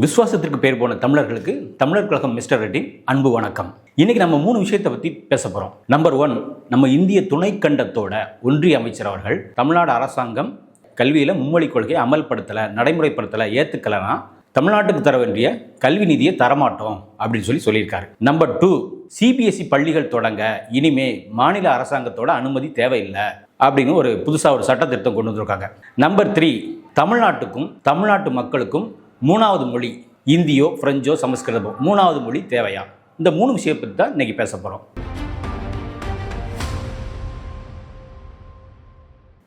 விசுவாசத்திற்கு பேர் போன தமிழர்களுக்கு தமிழர் கழகம் மிஸ்டர் ரெட்டி அன்பு வணக்கம். இன்னைக்கு நம்ம மூணு விஷயத்தை பத்தி பேச போறோம். நம்பர் ஒன் நம்ம இந்திய துணைக்கண்டத்தோட ஒன்றிய அமைச்சர் அவர்கள் தமிழ்நாடு அரசாங்கம் கல்வியில மும்மொழி கொள்கையை அமல்படுத்தல நடைமுறைப்படுத்தல ஏத்துக்கலனா தமிழ்நாட்டுக்கு தர வேண்டிய கல்வி நிதியை தரமாட்டோம் அப்படின்னு சொல்லி சொல்லியிருக்காரு. நம்பர் டூ சிபிஎஸ்இ பள்ளிகள் தொடங்க இனிமே மாநில அரசாங்கத்தோட அனுமதி தேவையில்லை அப்படின்னு ஒரு புதுசாக ஒரு சட்டத்திருத்தம் கொண்டு வந்திருக்காங்க. நம்பர் த்ரீ தமிழ்நாட்டுக்கும் தமிழ்நாட்டு மக்களுக்கும் மூணாவது மொழி இந்தியோ பிரெஞ்சோ சமஸ்கிருதமோ. மூணாவது மொழி தேவையா? இந்த மூணு விஷயம் பற்றி தான் இன்றைக்கி பேச போகிறோம்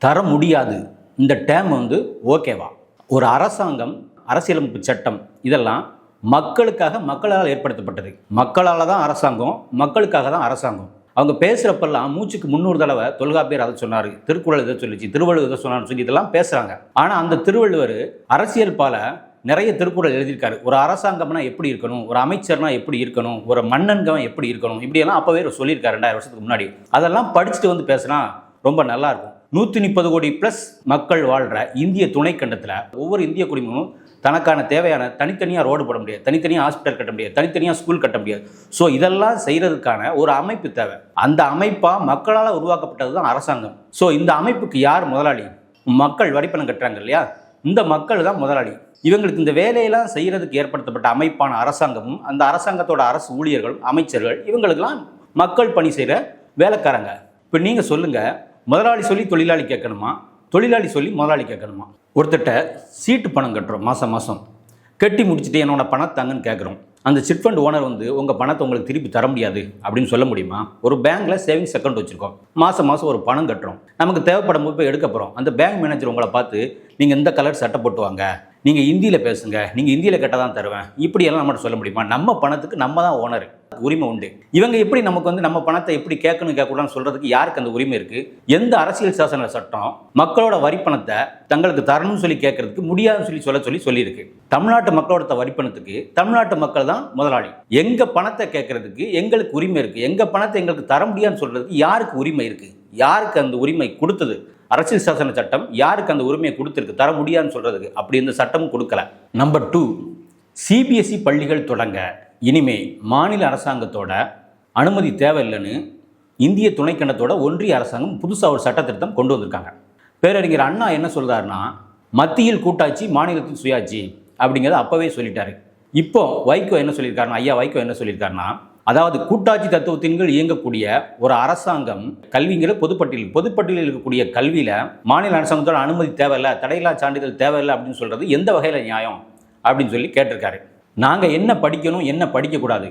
தர முடியாது. இந்த டேம் வந்து ஓகேவா ஒரு அரசாங்கம் அரசியலமைப்பு சட்டம் இதெல்லாம் மக்களுக்காக மக்களால் ஏற்படுத்தப்பட்டது. மக்களால் தான் அரசாங்கம் மக்களுக்காக தான் அரசாங்கம். அவங்க பேசுகிறப்பெல்லாம் மூச்சுக்கு முன்னூறு தடவை தொல்காப்பியர் அதை சொன்னார் திருக்குறள் இதை சொல்லிச்சு திருவள்ளுவர் இதை சொன்னார்னு சொல்லி இதெல்லாம் பேசுகிறாங்க ஆனால் அந்த திருவள்ளுவர் அரசியல் பால நிறைய திருக்குறள் எழுதியிருக்காரு. ஒரு அரசாங்கம்னா எப்படி இருக்கணும்? ஒரு அமைச்சர்னா எப்படி இருக்கணும்? ஒரு மன்னன்கவன் எப்படி இருக்கணும்? இப்படியெல்லாம் அப்போவே சொல்லியிருக்காரு ரெண்டாயிரம் வருஷத்துக்கு முன்னாடி. அதெல்லாம் படிச்சுட்டு வந்து பேசினா ரொம்ப நல்லா இருக்கும். நூற்றி முப்பது கோடி ப்ளஸ் மக்கள் வாழ்கிற இந்திய துணைக்கண்டத்தில் ஒவ்வொரு இந்திய குடிமகனும் தனக்கான தேவையான தனித்தனியாக ரோடு போட முடியாது. தனித்தனியாக ஹாஸ்பிட்டல் கட்ட முடியாது. தனித்தனியாக ஸ்கூல் கட்ட முடியாது. ஸோ இதெல்லாம் செய்கிறதுக்கான ஒரு அமைப்பு தேவை. அந்த அமைப்பாக மக்களால் உருவாக்கப்பட்டது தான் அரசாங்கம். ஸோ இந்த அமைப்புக்கு யார் முதலாளி? மக்கள் வரிப்பணம் கட்டுறாங்க இல்லையா? இந்த மக்கள் தான் முதலாளி. இவங்களுக்கு இந்த வேலையெல்லாம் செய்கிறதுக்கு ஏற்படுத்தப்பட்ட அமைப்பான அரசாங்கமும் அந்த அரசாங்கத்தோட அரசு ஊழியர்களும் அமைச்சர்கள் இவங்களுக்கெல்லாம் மக்கள் பணி செய்கிற வேலைக்காரங்க. இப்போ நீங்கள் சொல்லுங்கள் முதலாளி சொல்லி தொழிலாளி கேட்கணுமா? தொழிலாளி சொல்லி முதலாளி கேட்கணுமா? ஒருத்தட்ட சீட்டு பணம் கட்டுறோம் மாதம் மாதம் கட்டி முடிச்சுட்டு என்னோட பணத்தாங்கன்னு கேட்குறோம். அந்த சிட் ஃபண்ட் ஓனர் வந்து உங்கள் பணத்தை உங்களுக்கு திருப்பி தர முடியாது அப்படின்னு சொல்ல முடியுமா? ஒரு பேங்க்கில் சேவிங்ஸ் அக்கௌண்ட் வச்சுருக்கோம். மாதம் மாதம் ஒரு பணம் கட்டுறோம். நமக்கு தேவைப்படும் போது போய் எடுக்க போகிறோம் அந்த பேங்க் மேனேஜர் உங்களை பார்த்து நீங்கள் இந்த கலர் சட்டை போட்டு வாங்க. நீங்கள் ஹிந்தியில் பேசுங்க நீங்கள் ஹிந்தியில் கேட்டால் தான் தருவேன். இப்படியெல்லாம் நம்மகிட்ட சொல்ல முடியுமா? நம்ம பணத்துக்கு நம்ம தான் ஓனர் உரிமை உண்டு. இவங்க எப்படி நமக்கு வந்து நம்ம பணத்தை எப்படி கேட்கணும் கேட்கக்கூடாதுன்னு சொல்கிறதுக்கு யாருக்கு அந்த உரிமை இருக்குது எந்த அரசியல் சாசன சட்டம் மக்களோட வரி பணத்தை தங்களுக்கு தரணும்னு சொல்லி கேட்கறதுக்கு முடியாதுன்னு சொல்லி சொல்ல சொல்லி சொல்லியிருக்கு. தமிழ்நாட்டு மக்களோட வரி பணத்துக்கு தமிழ்நாட்டு மக்கள் தான் முதலாளி. எங்கள் பணத்தை கேட்கறதுக்கு எங்களுக்கு உரிமை இருக்குது எங்கள் பணத்தை எங்களுக்கு தர முடியாதுன்னு சொல்கிறதுக்கு யாருக்கு உரிமை இருக்குது யாருக்கு அந்த உரிமை கொடுத்தது? அரசியல் சாசன சட்டம் யாருக்கு அந்த உரிமையை கொடுத்துருக்கு? தர முடியாதுன்னு சொல்கிறதுக்கு அப்படி இந்த சட்டமும் கொடுக்கல. நம்பர் டூ சிபிஎஸ்இ பள்ளிகள் தொடங்க. இனிமே மாநில அரசாங்கத்தோட அனுமதி தேவையில்லைன்னு இந்திய துணைக்கண்டத்தோட ஒன்றிய அரசாங்கம் புதுசாக ஒரு சட்ட கொண்டு வந்திருக்காங்க. பேரறிஞர் அண்ணா என்ன சொல்கிறாருன்னா மத்தியில் கூட்டாட்சி மாநிலத்தில் சுயாட்சி அப்படிங்கிறத அப்போவே சொல்லிட்டாரு. இப்போ வைகோ என்ன சொல்லியிருக்காருன்னா ஐயா வைகோ என்ன சொல்லியிருக்காருன்னா அதாவது கூட்டாட்சி தத்துவத்தின் கீழ் இயங்கக்கூடிய ஒரு அரசாங்கம் கல்விங்கிற பொதுப்பட்டியல். பொதுப்பட்டியலில் இருக்கக்கூடிய கல்வியில் மாநில அரசாங்கத்தோட அனுமதி தேவையில்லை தடையில்லா சான்றிதழ் தேவையில்லை அப்படின்னு சொல்கிறது எந்த வகையில் நியாயம் அப்படின்னு சொல்லி கேட்டிருக்காரு. நாங்கள் என்ன படிக்கணும் என்ன படிக்கக்கூடாது?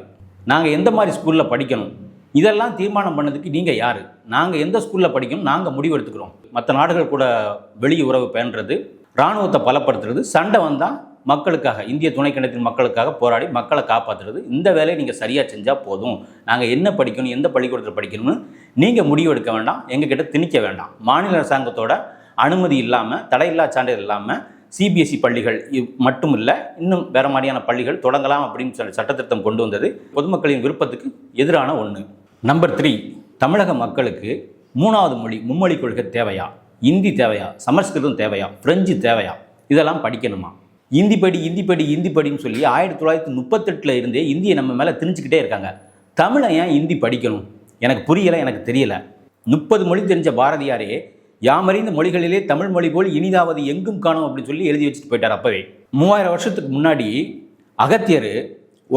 நாங்கள் எந்த மாதிரி ஸ்கூலில் படிக்கணும்? இதெல்லாம் தீர்மானம் பண்ணதுக்கு நீங்கள் யார்? நாங்கள் எந்த ஸ்கூலில் படிக்கணும்? நாங்கள் முடிவு எடுத்துக்கிறோம். மற்ற நாடுகள் கூட வெளி உறவு பேணுறது இராணுவத்தை பலப்படுத்துறது சண்டை வந்தால் மக்களுக்காக இந்திய துணைக்கண்டத்தின் மக்களுக்காக போராடி மக்களை காப்பாற்றுறது இந்த வேலையை நீங்கள் சரியாக செஞ்சால் போதும். நாங்கள் என்ன படிக்கணும் எந்த பள்ளிக்கூடத்தில் படிக்கணும்னு நீங்கள் முடிவு எடுக்க வேண்டாம் எங்ககிட்ட திணிக்க வேண்டாம். மாநில அரசாங்கத்தோட அனுமதி இல்லாமல் தடையில்லா சான்றிதழ் இல்லாமல் சிபிஎஸ்இ பள்ளிகள் மட்டும் இல்லை இன்னும் வேறு மாதிரியான பள்ளிகள் தொடங்கலாம் அப்படின்னு சொல்லி சட்டத்திருத்தம் கொண்டு வந்தது பொதுமக்களின் விருப்பத்துக்கு எதிரான ஒன்று நம்பர் த்ரீ தமிழக மக்களுக்கு மூணாவது மொழி மும்மொழி கொள்கை தேவையா? இந்தி தேவையா? சமஸ்கிருதம் தேவையா? பிரெஞ்சு தேவையா? இதெல்லாம் படிக்கணுமா? இந்தி படி இந்தி படி இந்தி படின்னு சொல்லி ஆயிரத்தி தொள்ளாயிரத்தி முப்பத்தெட்டில் இருந்தே இந்தியை நம்ம மேலே திணிச்சுக்கிட்டே இருக்காங்க. தமிழை ஏன் இந்தி படிக்கணும்? எனக்கு புரியலை எனக்கு தெரியல. முப்பது மொழி தெரிஞ்ச பாரதியாரே யாமறிந்த மொழிகளிலே தமிழ் மொழி போல் இனிதாவது எங்கும் காணும் அப்படின்னு சொல்லி எழுதி வச்சுட்டு போயிட்டார் அப்பவே. மூவாயிரம் வருஷத்துக்கு முன்னாடி அகத்தியர்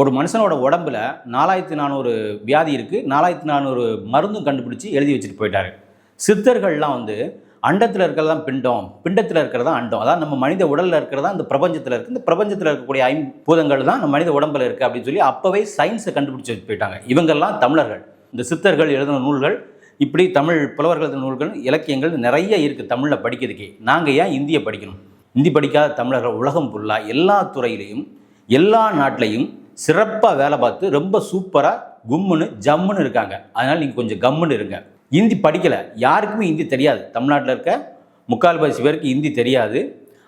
ஒரு மனுஷனோட உடம்புல நாலாயிரத்தி நானூறு வியாதி இருக்குது நாலாயிரத்தி நானூறு மருந்தும் கண்டுபிடிச்சி எழுதி வச்சுட்டு போயிட்டார். சித்தர்கள்லாம் வந்து அண்டத்தில் இருக்கிறது தான் பிண்டம் பிண்டத்தில் இருக்கிறது தான் அண்டம். அதாவது நம்ம மனித உடலில் இருக்கிறதா இந்த பிரபஞ்சத்தில் இருக்குது இந்த பிரபஞ்சத்தில் இருக்கக்கூடிய ஐம்பூதங்கள் தான் நம்ம மனித உடம்புல இருக்குது அப்படின்னு சொல்லி அப்போவே சயின்ஸை கண்டுபிடிச்சி போயிட்டாங்க. இவங்கெல்லாம் தமிழர்கள். இந்த சித்தர்கள் எழுதின நூல்கள் இப்படி தமிழ் புலவர்கள் நூல்கள் இலக்கியங்கள் நிறைய இருக்குது தமிழில் படிக்கிறதுக்கே. நாங்கள் ஏன் இந்தியை படிக்கணும்? இந்தி படிக்காத தமிழர்கள் உலகம் ஃபுல்லாக எல்லா துறையிலையும் எல்லா நாட்டிலையும் சிறப்பாக வேலை பார்த்து ரொம்ப சூப்பராக கும்முன்னு ஜம்முன்னு இருக்காங்க. அதனால் நீங்கள் கொஞ்சம் கம்முன்னு இருங்க. இந்தி படிக்கலை. யாருக்குமே இந்தி தெரியாது. தமிழ்நாட்டில் இருக்க முக்கால்வாசி பேருக்கு இந்தி தெரியாது.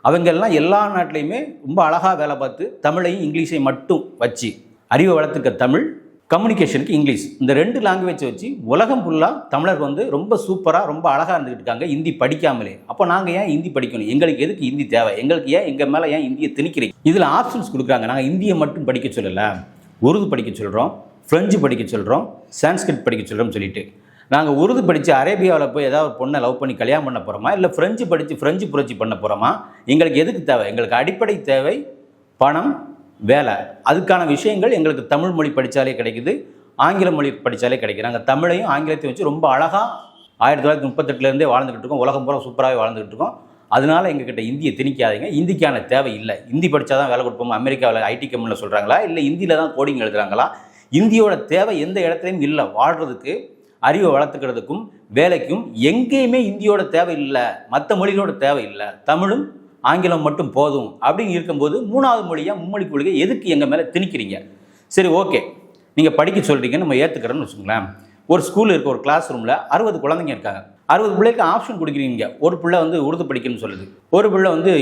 அவங்கெல்லாம் எல்லா நாட்டிலையுமே ரொம்ப அழகாக வேலை பார்த்து தமிழையும் இங்கிலீஷையும் மட்டும் வச்சு அறிவை வளர்த்துக்க தமிழ் கம்யூனிகேஷனுக்கு இங்கிலீஷ். இந்த ரெண்டு லாங்குவேஜ் வச்சு உலகம் ஃபுல்லாக தமிழர் வந்து ரொம்ப சூப்பராக ரொம்ப அழகாக இருந்துகிட்டு இருக்காங்க. ஹிந்தி படிக்காமலே. அப்போ நாங்கள் ஏன் ஹிந்தி படிக்கணும்? எங்களுக்கு எதுக்கு ஹிந்தி தேவை? எங்களுக்கு ஏன் எங்கள் மேலே ஏன் இந்தியை திணிக்கிறீங்க? இதில் ஆப்ஷன்ஸ் கொடுக்குறாங்க. நாங்கள் இந்தியை மட்டும் படிக்க சொல்லலை. உருது படிக்க சொல்கிறோம் ஃப்ரெஞ்சு படிக்க சொல்கிறோம் சான்ஸ்கிரிட் படிக்க சொல்கிறோம்னு சொல்லிட்டு. நாங்கள் உருது படித்து அரேபியாவில் போய் ஏதாவது ஒரு பொண்ணை லவ் பண்ணி கல்யாணம் பண்ண போகிறோமா இல்லை ஃப்ரெஞ்சு படித்து ஃப்ரெஞ்சு புரட்சி பண்ண போகிறோமா எங்களுக்கு எதுக்கு தேவை? எங்களுக்கு அடிப்படை தேவை பணம் வேலை. அதுக்கான விஷயங்கள் எங்களுக்கு தமிழ் மொழி படித்தாலே கிடைக்குது ஆங்கில மொழி படித்தாலே கிடைக்குது. நாங்கள் தமிழையும் ஆங்கிலத்தையும் வச்சு ரொம்ப அழகாக ஆயிரத்தி தொள்ளாயிரத்தி முப்பத்தெட்டுலேருந்தே வாழ்ந்துக்கிட்டு இருக்கோம். உலகம் பூரா சூப்பராகவே வாழ்ந்துக்கிட்டு இருக்கோம். அதனால் எங்ககிட்ட இந்தியை திணிக்காதீங்க. இந்திக்கான தேவை இல்லை. இந்தி படித்தா தான் வேலை கொடுப்போம்? அமெரிக்காவில் ஐடி கம்பெனியில் சொல்கிறாங்களா இல்லை இந்தியில் தான் கோடிங் எழுதுகிறாங்களா இந்தியோட தேவை எந்த இடத்துலையும் இல்லை. வாழ்கிறதுக்கு அறிவை வளர்த்துக்கிறதுக்கும் வேலைக்கும் எங்கேயுமே இந்தியோட தேவை இல்லை மற்ற மொழிகளோட தேவை இல்லை தமிழும் ஆங்கிலம் மட்டும் போதும் அப்படின்னு இருக்கும்போது மூணாவது மொழியாக மும்மொழி கொள்கை எதுக்கு எங்கள் மேலே திணிக்கிறீங்க? சரி ஓகே. நீங்கள் படிக்க சொல்கிறீங்க நம்ம ஏற்றுக்கிறோன்னு வச்சுக்கோங்களேன். ஒரு ஸ்கூலில் இருக்க ஒரு கிளாஸ் ரூமில் அறுபது குழந்தைங்க இருக்காங்க. அறுபது பிள்ளைக்கு ஆப்ஷன் கொடுக்குறீங்க ஒரு பிள்ளை வந்து உருது படிக்கணும்னு சொல்லுது. ஒரு பிள்ளை வந்து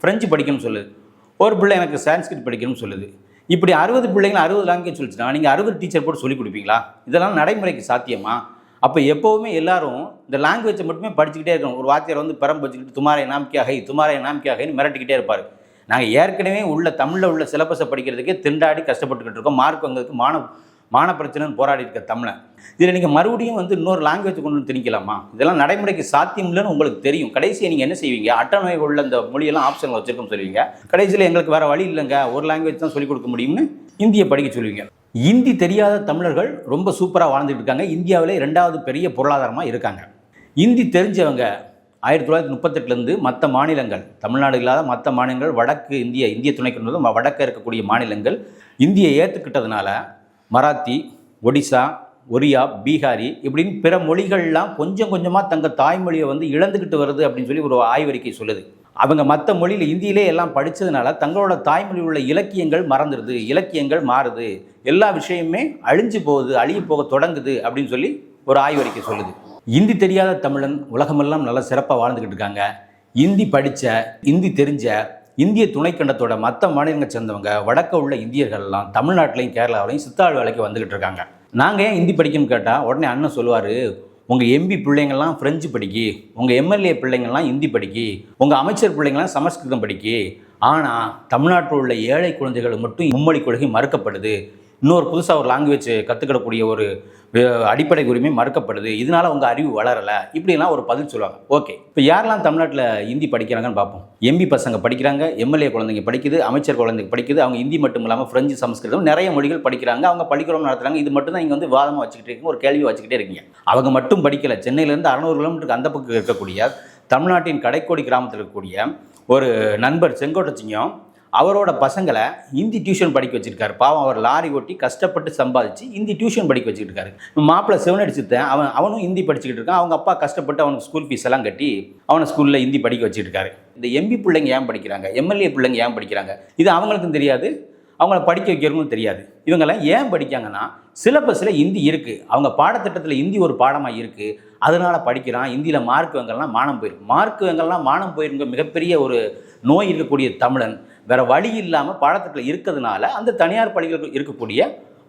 ஃப்ரெஞ்சு படிக்கணும்னு சொல்லுது. ஒரு பிள்ளை எனக்கு சான்ஸ்கிரிட் படிக்கணும்னு சொல்லுது. இப்படி அறுபது பிள்ளைங்க அறுபது லாங்குவேஜ் சொல்லிச்சுனா நீங்கள் அறுபது டீச்சர் போட்டு சொல்லிக் கொடுப்பீங்களா? இதெல்லாம் நடைமுறைக்கு சாத்தியமா? அப்போ எப்போவுமே எல்லாரும் இந்த லாங்குவேஜை மட்டுமே படிச்சுக்கிட்டே இருக்கணும். ஒரு வாத்தியார் வந்து பெரம்பு வச்சுக்கிட்டு துமாரை நாமிக்கா துமாரை நாமிக்கா மிரட்டிக்கிட்டே இருப்பார். நாங்கள் ஏற்கனவே உள்ள தமிழில் உள்ள சிலபஸை படிக்கிறதுக்கே திண்டாடி கஷ்டப்பட்டுக்கிட்டு இருக்கோம். மார்க் வந்ததுக்கு மாணவ மான பிரச்சனைன்னு போராடி இருக்க தமிழன் இதில் நீங்கள் மறுபடியும் வந்து இன்னொரு லாங்குவேஜ் கொண்டு வந்து திணிக்கலாமா? இதெல்லாம் நடைமுறைக்கு சாத்தியம் இல்லைன்னு உங்களுக்கு தெரியும். கடைசியை நீங்கள் என்ன செய்வீங்க? அட்டமை உள்ள இந்த மொழியெல்லாம் ஆப்ஷன் வச்சுருக்கோம் சொல்லுவீங்க. கடைசியில் எங்களுக்கு வேறு வழி இல்லைங்க. ஒரு லாங்குவேஜ் தான் சொல்லிக் கொடுக்க முடியும்னு இந்தியை படிக்க சொல்லுவீங்க. இந்தி தெரியாத தமிழர்கள் ரொம்ப சூப்பராக வாழ்ந்துட்டு இருக்காங்க. இந்தியாவிலே ரெண்டாவது பெரிய பொருளாதாரமாக இருக்காங்க. இந்தி தெரிஞ்சவங்க ஆயிரத்தி தொள்ளாயிரத்தி முப்பத்தெட்டுலேருந்து மற்ற மாநிலங்கள் தமிழ்நாடு இல்லாத மற்ற மாநிலங்கள் வடக்கு இந்திய இந்திய துணைக்கொண்டதும் வடக்க இருக்கக்கூடிய மாநிலங்கள் இந்தியை ஏற்றுக்கிட்டதுனால மராத்தி ஒடிசா ஒரியா பீகாரி இப்படின்னு பிற மொழிகள்லாம் கொஞ்சம் கொஞ்சமாக தங்கள் தாய்மொழியை வந்து இழந்துக்கிட்டு வருது அப்படின்னு சொல்லி ஒரு ஆய்வறிக்கை சொல்லுது. அவங்க மற்ற மொழியில் இந்தியிலே எல்லாம் படித்ததுனால தங்களோட தாய்மொழி உள்ள இலக்கியங்கள் மறந்துடுது இலக்கியங்கள் மாறுது. எல்லா விஷயமுமே அழிஞ்சு போகுது அழிய போக தொடங்குது அப்படின்னு சொல்லி ஒரு ஆய்வறிக்கை சொல்லுது. இந்தி தெரியாத தமிழன் உலகமெல்லாம் நல்லா சிறப்பாக வாழ்ந்துக்கிட்டு இருக்காங்க. இந்தி படித்த இந்தி தெரிஞ்ச இந்திய துணைக்கண்டத்தோட மற்ற மாநிலங்களை சேர்ந்தவங்க வடக்க உள்ள இந்தியர்கள்லாம் தமிழ்நாட்டிலையும் கேரளாவிலையும் சித்தாள் வேலைக்கு வந்துக்கிட்டு இருக்காங்க. நாங்கள் ஏன் ஹிந்தி படிக்கணும்னு கேட்டால் உடனே அண்ணன் சொல்லுவார் உங்கள் எம்பி பிள்ளைங்கள்லாம் ஃப்ரெஞ்சு படிக்கி உங்கள் எம்எல்ஏ பிள்ளைங்கள்லாம் ஹிந்தி படிக்கி உங்கள் அமைச்சர் பிள்ளைங்கள்லாம் சமஸ்கிருதம் படிக்கி ஆனால் தமிழ்நாட்டில் உள்ள ஏழை குழந்தைகள் மட்டும் மும்மொழி கொள்கை மறுக்கப்படுது. இன்னொரு புதுசாக ஒரு லாங்குவேஜ் கற்றுக்கிடக்கூடிய ஒரு அடிப்படை உரிமை மறுக்கப்படுது. இதனால உங்கள் அறிவு வளரலை. இப்படிலாம் ஒரு பதில் சொல்லுவாங்க. ஓகே இப்போ யாரெல்லாம் தமிழ்நாட்டில் ஹிந்தி படிக்கிறாங்கன்னு பார்ப்போம். எம்பி பசங்க படிக்கிறாங்க எம்எல்ஏ குழந்தைங்க படிக்குது அமைச்சர் குழந்தைங்க படிக்குது அவங்க ஹிந்தி மட்டும் இல்லாமல் ஃப்ரெஞ்சு சமஸ்கிருதம் நிறைய மொழிகள் படிக்கிறாங்க. அவங்க படிக்கிறோம் நடத்துகிறாங்க இது மட்டும் தான் இங்கே வந்து வாதமாக வச்சுக்கிட்டு இருக்கீங்க. ஒரு கேள்வி வச்சுக்கிட்டே இருக்கீங்க. அவங்க மட்டும் படிக்கலை. சென்னையிலேருந்து அறநூறு கிலோமீட்டருக்கு அந்த பக்கம் இருக்கக்கூடிய தமிழ்நாட்டின் கடைக்கோடி கிராமத்தில் இருக்கக்கூடிய ஒரு நண்பர் செங்கோட்டச்சிங்கம் அவரோட பசங்களை ஹிந்தி டியூஷன் படிக்க வச்சிருக்காரு. பாவம் அவர் லாரி ஓட்டி கஷ்டப்பட்டு சம்பாதிச்சு ஹிந்தி டியூஷன் படிக்க வச்சுக்கிட்டு இருக்காரு மாப்பிள்ளை சிவனடிச்சுத்தேன் அவன் அவனும் ஹிந்தி படிச்சுக்கிட்டு இருக்கான். அவங்க அப்பா கஷ்டப்பட்டு அவனுக்கு ஸ்கூல் ஃபீஸ் எல்லாம் கட்டி அவனை ஸ்கூலில் ஹிந்தி படிக்க வச்சுட்டு இருக்காரு இந்த எம்பி பிள்ளைங்க ஏன் படிக்கிறாங்க? எம்எல்ஏ பிள்ளைங்க ஏன் படிக்கிறாங்க? இது அவங்களுக்கும் தெரியாது. அவங்கள படிக்க வைக்கிறவங்களும் தெரியாது. இவங்கெல்லாம் ஏன் படிக்காங்கன்னா சிலபஸில் ஹிந்தி இருக்குது அவங்க பாடத்திட்டத்தில் ஹிந்தி ஒரு பாடமாக இருக்குது அதனால் படிக்கிறான். ஹிந்தியில் மார்க் வாங்கலாம் மானம் போயிடும் மார்க் வாங்கலாம் மானம் போயிருங்க. மிகப்பெரிய ஒரு நோய் இருக்கக்கூடிய தமிழன். வேற வழி இல்லாமல் பாடத்திட்டத்தில் இருக்கிறதுனால அந்த தனியார் பள்ளிகளுக்கு இருக்கக்கூடிய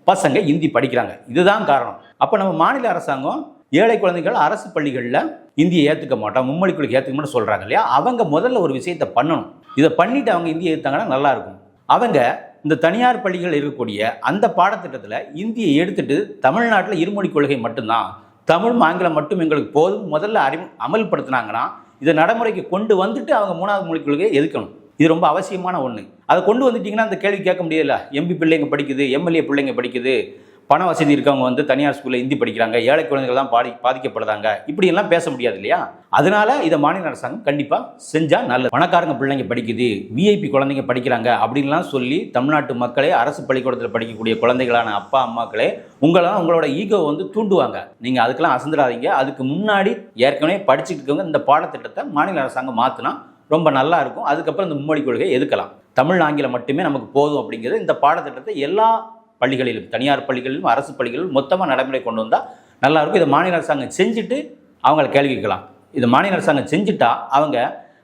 பசங்க இந்தி படிக்கிறாங்க. இதுதான் காரணம். அப்போ நம்ம மாநில அரசாங்கம் ஏழை குழந்தைகள் அரசு பள்ளிகளில் இந்தியை ஏற்றுக்க மாட்டோம் மும்மொழி கொள்கை ஏற்றுக்க மாட்டோம் சொல்கிறாங்க இல்லையா? அவங்க முதல்ல ஒரு விஷயத்தை பண்ணணும். இதை பண்ணிட்டு அவங்க இந்தியை ஏற்றாங்கன்னா நல்லாயிருக்கும் அவங்க இந்த தனியார் பள்ளிகள் இருக்கக்கூடிய அந்த பாடத்திட்டத்தில் இந்தியை எடுத்துட்டு தமிழ்நாட்டில் இருமொழி கொள்கை மட்டும்தான் தமிழ் ஆங்கிலம் மட்டும் எங்களுக்கு போதும் முதல்ல அறி அமல்படுத்தினாங்கன்னா இதை நடைமுறைக்கு கொண்டு வந்துட்டு அவங்க மூணாவது மொழிக் கொள்கையை எதுக்கணும் இது ரொம்ப அவசியமான ஒன்று அதை கொண்டு வந்துட்டிங்கன்னா அந்த கேள்வி கேட்க முடியல. எம்பி பிள்ளைங்க படிக்குது எம்எல்ஏ பிள்ளைங்க படிக்குது. பண வசதி இருக்கவங்க வந்து தனியார் ஸ்கூலில் ஹிந்தி படிக்கிறாங்க. ஏழை குழந்தைகள் தான் பாதி பாதிக்கப்படுறாங்க. இப்படியெல்லாம் பேச முடியாது இல்லையா? அதனால இதை மாநில அரசாங்கம் கண்டிப்பாக செஞ்சால் நல்லது. பணக்காரங்க பிள்ளைங்க படிக்குது விஐபி குழந்தைங்க படிக்கிறாங்க அப்படின்லாம் சொல்லி தமிழ்நாட்டு மக்களே அரசு பள்ளிக்கூடத்தில் படிக்கக்கூடிய குழந்தைகளான அப்பா அம்மாக்களே உங்களாம் உங்களோட ஈகோ வந்து தூண்டுவாங்க. நீங்கள் அதுக்கெல்லாம் அசந்துடாதீங்க. அதுக்கு முன்னாடி ஏற்கனவே படிச்சுட்டு இருக்கவங்க இந்த பாடத்திட்டத்தை மாநில அரசாங்கம் மாற்றினா ரொம்ப நல்லா இருக்கும். அதுக்கப்புறம் இந்த மும்மொழி கொள்கையை எதுக்கலாம்? தமிழ் ஆங்கிலம் மட்டுமே நமக்கு போதும் அப்படிங்கிறது இந்த பாடத்திட்டத்தை எல்லா பள்ளிகளிலும் தனியார் பள்ளிகளிலும் அரசு பள்ளிகளிலும் மொத்தமாக நடைமுறை கொண்டு வந்தால் நல்லாயிருக்கும் இதை மாநில அரசாங்கம் செஞ்சுட்டு அவங்கள கேள்விக்கலாம் இது மாநில அரசாங்கம் செஞ்சுட்டா அவங்க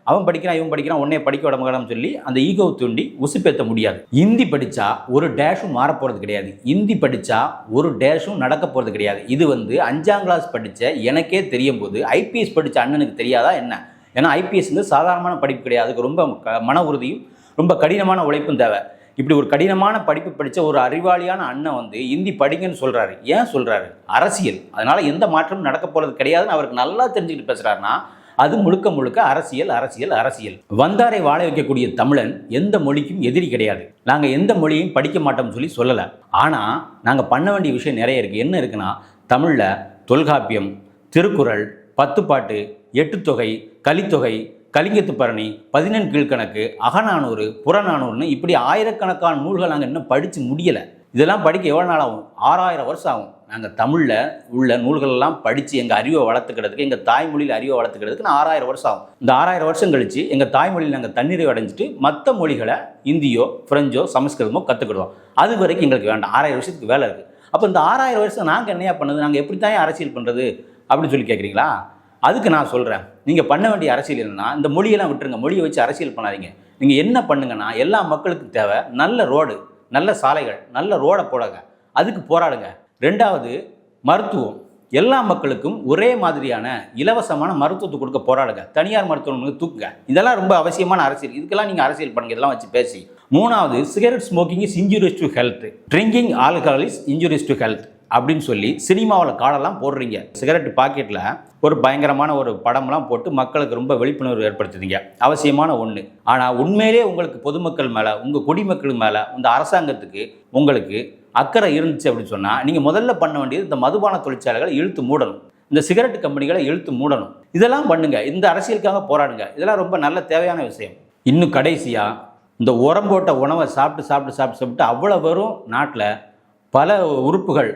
அவன் படிக்கிறான் இவன் படிக்கிறான் உன்னைய படிக்க விட மாட்டான்னு சொல்லி அந்த ஈகோ தூண்டி உசுப்பேற்ற முடியாது. ஹிந்தி படித்தா ஒரு டேஷும் மாற போகிறது கிடையாது. ஹிந்தி படித்தா ஒரு டேஷும் நடக்க போகிறது கிடையாது. இது வந்து அஞ்சாம் கிளாஸ் படித்த எனக்கே தெரியும் போது ஐபிஎஸ் படித்த அண்ணனுக்கு தெரியாதா என்ன? ஏன்னா ஐபிஎஸ் வந்து சாதாரணமான படிப்பு கிடையாது. அதுக்கு ரொம்ப க- மன உறுதியும் ரொம்ப கடினமான உழைப்பும் தேவை. இப்படி ஒரு கடினமான படிப்பு படித்த ஒரு அறிவாளியான அண்ணன் வந்து இந்தி படிங்கன்னு சொல்கிறாரு ஏன் சொல்கிறாரு அரசியல். அதனால் எந்த மாற்றமும் நடக்க போகிறது கிடையாதுன்னு அவருக்கு நல்லா தெரிஞ்சுக்கிட்டு பேசுகிறாருன்னா அது முழுக்க முழுக்க அரசியல் அரசியல் அரசியல். வந்தாரை வாழ வைக்கக்கூடிய தமிழன் எந்த மொழிக்கும் எதிரி கிடையாது. நாங்கள் எந்த மொழியும் படிக்க மாட்டோம்னு சொல்லி சொல்லலை. ஆனால் நாங்கள் பண்ண வேண்டிய விஷயம் நிறைய இருக்குது என்ன இருக்குன்னா தமிழில் தொல்காப்பியம் திருக்குறள் பத்துப்பாட்டு எட்டுத்தொகை கலித்தொகை கலிங்கத்து பரணி பதினெண் கீழ்கணக்கு அகநானூறு புறநானூறுன்னு இப்படி ஆயிரக்கணக்கான நூல்கள் நாங்கள் இன்னும் படித்து முடியலை. இதெல்லாம் படிக்க எவ்வளோ நாள் ஆகும்? ஆறாயிரம் வருஷம் ஆகும். நாங்கள் தமிழில் உள்ள நூல்களெல்லாம் படித்து எங்கள் அறிவை வளர்த்துக்கிறதுக்கு எங்கள் தாய்மொழியில் அறிவை வளர்த்துக்கிறதுக்கு நான் ஆறாயிரம் வருஷம் ஆகும். இந்த ஆறாயிரம் வருஷம் கழித்து எங்கள் தாய்மொழியில் நாங்கள் தண்ணீரை அடைஞ்சிட்டு மற்ற மொழிகளை இந்தியோ ஃப்ரெஞ்சோ சமஸ்கிருதமோ கற்றுக்கிடுவோம் அது வரைக்கும் எங்களுக்கு வேண்டாம். ஆறாயிரம் வருஷத்துக்கு வேலை இருக்குது அப்போ இந்த ஆறாயிரம் வருஷம் நாங்கள் என்னையா பண்ணது? நாங்கள் எப்படி தான் அரசியல் பண்ணுறது அப்படின்னு சொல்லி கேட்குறீங்களா அதுக்கு நான் சொல்கிறேன் நீங்கள் பண்ண வேண்டிய அரசியல் என்னன்னா இந்த மொழியெல்லாம் விட்டுருங்க. மொழியை வச்சு அரசியல் பண்ணாதீங்க. நீங்கள் என்ன பண்ணுங்கன்னா எல்லா மக்களுக்கும் தேவை நல்ல ரோடு நல்ல சாலைகள் நல்ல ரோடை போடுங்க. அதுக்கு போராடுங்க. ரெண்டாவது மருத்துவம். எல்லா மக்களுக்கும் ஒரே மாதிரியான இலவசமான மருத்துவத்தை கொடுக்க போராடுங்க. தனியார் மருத்துவமனைக்கு தூக்குங்க. இதெல்லாம் ரொம்ப அவசியமான அரசியல். இதுக்கெல்லாம் நீங்கள் அரசியல் பண்ணுங்க. இதெல்லாம் வச்சு பேசி. மூணாவது cigarette smoking is injurious to health drinking alcohol is injurious to health அப்படின்னு சொல்லி சினிமாவில் காடெல்லாம் போடுறீங்க. சிகரெட் பாக்கெட்டில் ஒரு பயங்கரமான ஒரு படம்லாம் போட்டு மக்களுக்கு ரொம்ப விழிப்புணர்வு ஏற்படுத்துறீங்க. அவசியமான ஒன்று ஆனால் உண்மையிலே உங்களுக்கு பொதுமக்கள் மேலே உங்கள் குடிமக்கள் மேலே இந்த அரசாங்கத்துக்கு உங்களுக்கு அக்கறை இருந்துச்சு அப்படின்னு சொன்னால் நீங்கள் முதல்ல பண்ண வேண்டியது இந்த மதுபான தொழிற்சாலைகளை இழுத்து மூடணும். இந்த சிகரெட் கம்பெனிகளை இழுத்து மூடணும். இதெல்லாம் பண்ணுங்க. இந்த அரசியலுக்காக போராடுங்க. இதெல்லாம் ரொம்ப நல்ல தேவையான விஷயம். இன்னும் கடைசியாக இந்த உரம் போட்ட உணவை சாப்பிட்டு சாப்பிட்டு சாப்பிட்டு சாப்பிட்டு அவ்வளோ வரும் நாட்டில் பல உறுப்புகள்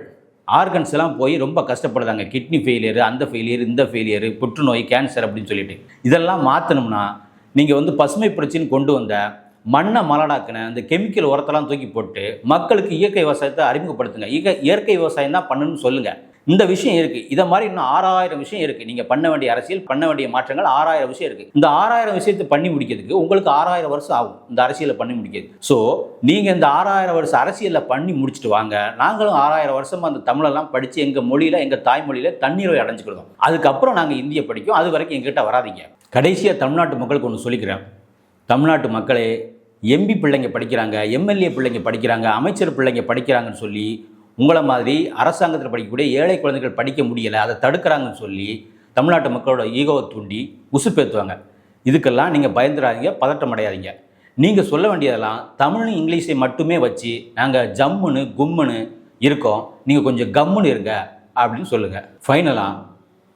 ஆர்கன்ஸ் எல்லாம் போய் ரொம்ப கஷ்டப்படுதாங்க கிட்னி ஃபெயிலியர் அந்த ஃபெயிலியர் இந்த ஃபெயிலியர் புற்றுநோய் கேன்சர் அப்படின்னு சொல்லிட்டு. இதெல்லாம் மாற்றணும்னா நீங்கள் வந்து பசுமை புரட்சின்னு கொண்டு வந்த மண்ணை மலடாக்கின அந்த கெமிக்கல் உரத்தெல்லாம் தூக்கி போட்டு மக்களுக்கு இயற்கை விவசாயத்தை அறிமுகப்படுத்துங்க. இயற்கை விவசாயம் தான் பண்ணணும்னு சொல்லுங்கள் இந்த விஷயம் இருக்குது இதை மாதிரி இன்னும் ஆறாயிரம் விஷயம் இருக்குது நீங்கள் பண்ண வேண்டிய அரசியல் பண்ண வேண்டிய மாற்றங்கள் ஆறாயிரம் விஷயம் இருக்குது இந்த ஆறாயிரம் விஷயத்தை பண்ணி முடிக்கிறதுக்கு உங்களுக்கு ஆறாயிரம் வருஷம் ஆகும் இந்த அரசியலை பண்ணி முடிக்கிறது ஸோ நீங்கள் இந்த ஆறாயிரம் வருஷம் அரசியலில் பண்ணி முடிச்சுட்டு வாங்க. நாங்களும் ஆறாயிரம் வருஷமாக அந்த தமிழெல்லாம் படித்து எங்கள் மொழியில் எங்கள் தாய்மொழியில் தண்ணீரை அடைஞ்சுக்கிடுவோம் அதுக்கப்புறம் நாங்கள் இந்திய படிக்கும். அது வரைக்கும் எங்ககிட்ட வராதீங்க. கடைசியாக தமிழ்நாட்டு மக்களுக்கு ஒன்று சொல்லிக்கிறேன். தமிழ்நாட்டு மக்களே எம்பி பிள்ளைங்க படிக்கிறாங்க எம்எல்ஏ பிள்ளைங்க படிக்கிறாங்க அமைச்சர் பிள்ளைங்க படிக்கிறாங்கன்னு சொல்லி உங்களை மாதிரி அரசாங்கத்தில் படிக்கக்கூடிய ஏழை குழந்தைகள் படிக்க முடியலை அதை தடுக்கிறாங்கன்னு சொல்லி தமிழ்நாட்டு மக்களோட ஈகோவை தூண்டி உசுப்பேற்றுவாங்க இதுக்கெல்லாம் நீங்கள் பயந்துடாதீங்க பதட்டம் அடையாதீங்க. நீங்கள் சொல்ல வேண்டியதெல்லாம் தமிழ் இங்கிலீஷை மட்டுமே வச்சு நாங்கள் ஜம்முன்னு கும்முன்னு இருக்கோம். நீங்கள் கொஞ்சம் கம்முன்னு இருங்க அப்படின்னு சொல்லுங்கள் ஃபைனலாக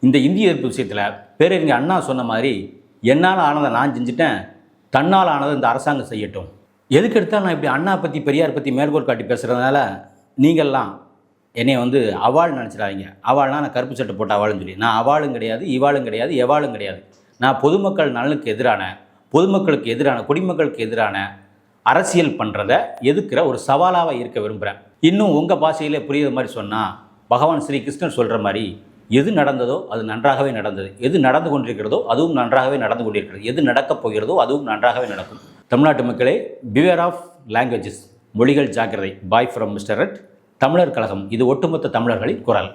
இந்த இந்திய எதிர்ப்பு விஷயத்தில் பேரறிஞர் அண்ணா சொன்ன மாதிரி என்னால் ஆனதை நான் செஞ்சுட்டேன் தன்னால் ஆனதை இந்த அரசாங்கம் செய்யட்டும். எதுக்கு எடுத்தால் நான் இப்படி அண்ணா பற்றி பெரியார் பற்றி மேற்கோள் காட்டி பேசுகிறதுனால நீங்கள்லாம் என்னை வந்து அவாள் நினச்சிடாதீங்க. அவாள்னா நான் கருப்பு சட்டை போட்ட அவாளுன்னு சொல்லி. நான் அவாளும் கிடையாது இவாளும் கிடையாது எவாளும் கிடையாது. நான் பொதுமக்கள் நலனுக்கு எதிரான பொதுமக்களுக்கு எதிரான குடிமக்களுக்கு எதிரான அரசியல் பண்ணுறத எதிர்க்கிற ஒரு சவாலாக இருக்க விரும்புகிறேன் இன்னும் உங்கள் பாஷையிலே புரியுற மாதிரி சொன்னால் பகவான் ஸ்ரீ கிருஷ்ணன் சொல்கிற மாதிரி எது நடந்ததோ அது நன்றாகவே நடந்தது. எது நடந்து கொண்டிருக்கிறதோ அதுவும் நன்றாகவே நடந்து கொண்டிருக்கிறது. எது நடக்கப் போகிறதோ அதுவும் நன்றாகவே நடக்கும். தமிழ்நாட்டு மக்களே பிவேர் ஆஃப் லாங்குவேஜஸ் மொழிகள் ஜாக்கிரதை. பாய் ஃப்ரம் மிஸ்டர் ரெட் தமிழர் கழகம். இது ஒட்டுமொத்த தமிழர்களின் குரல்.